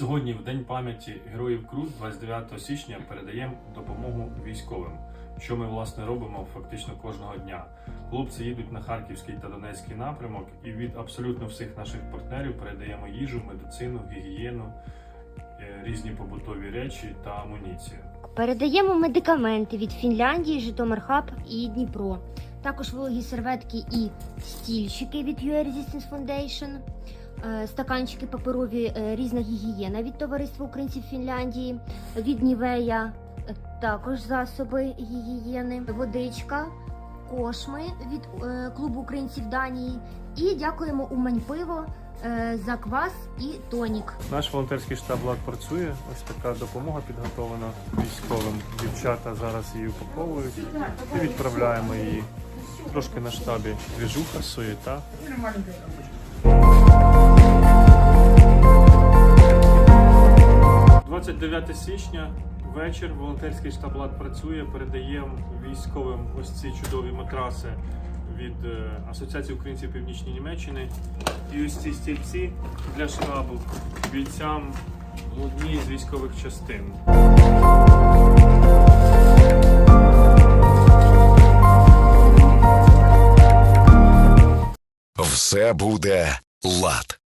Сьогодні, в День пам'яті Героїв Крут, 29 січня, передаємо допомогу військовим, що ми власне робимо фактично кожного дня. Хлопці їдуть на Харківський та Донецький напрямок, і від абсолютно всіх наших партнерів передаємо їжу, медицину, гігієну, е, різні побутові речі та амуніцію. Передаємо медикаменти від Фінляндії, Житомир Хаб і Дніпро. Також вологі серветки і стільчики від UA Resistance Foundation, стаканчики паперові, е, різна гігієна від Товариства українців Фінляндії, від Нівея, е, також засоби гігієни, водичка, кошми від е, клубу українців Данії. І дякуємо Умань пиво е, за квас і тонік. Наш волонтерський штаб «Лад» працює. Ось така допомога підготовлена військовим. Дівчата зараз її упаковують і відправляємо її. Трошки на штабі двіжуха, суєта. – 29 січня, вечір. Волонтерський штаб «Лад» працює. Передаємо військовим ось ці чудові матраси від е, Асоціації українців Північної Німеччини. І ось ці стільці для штабу бійцям в одній з військових частин. Все буде лад.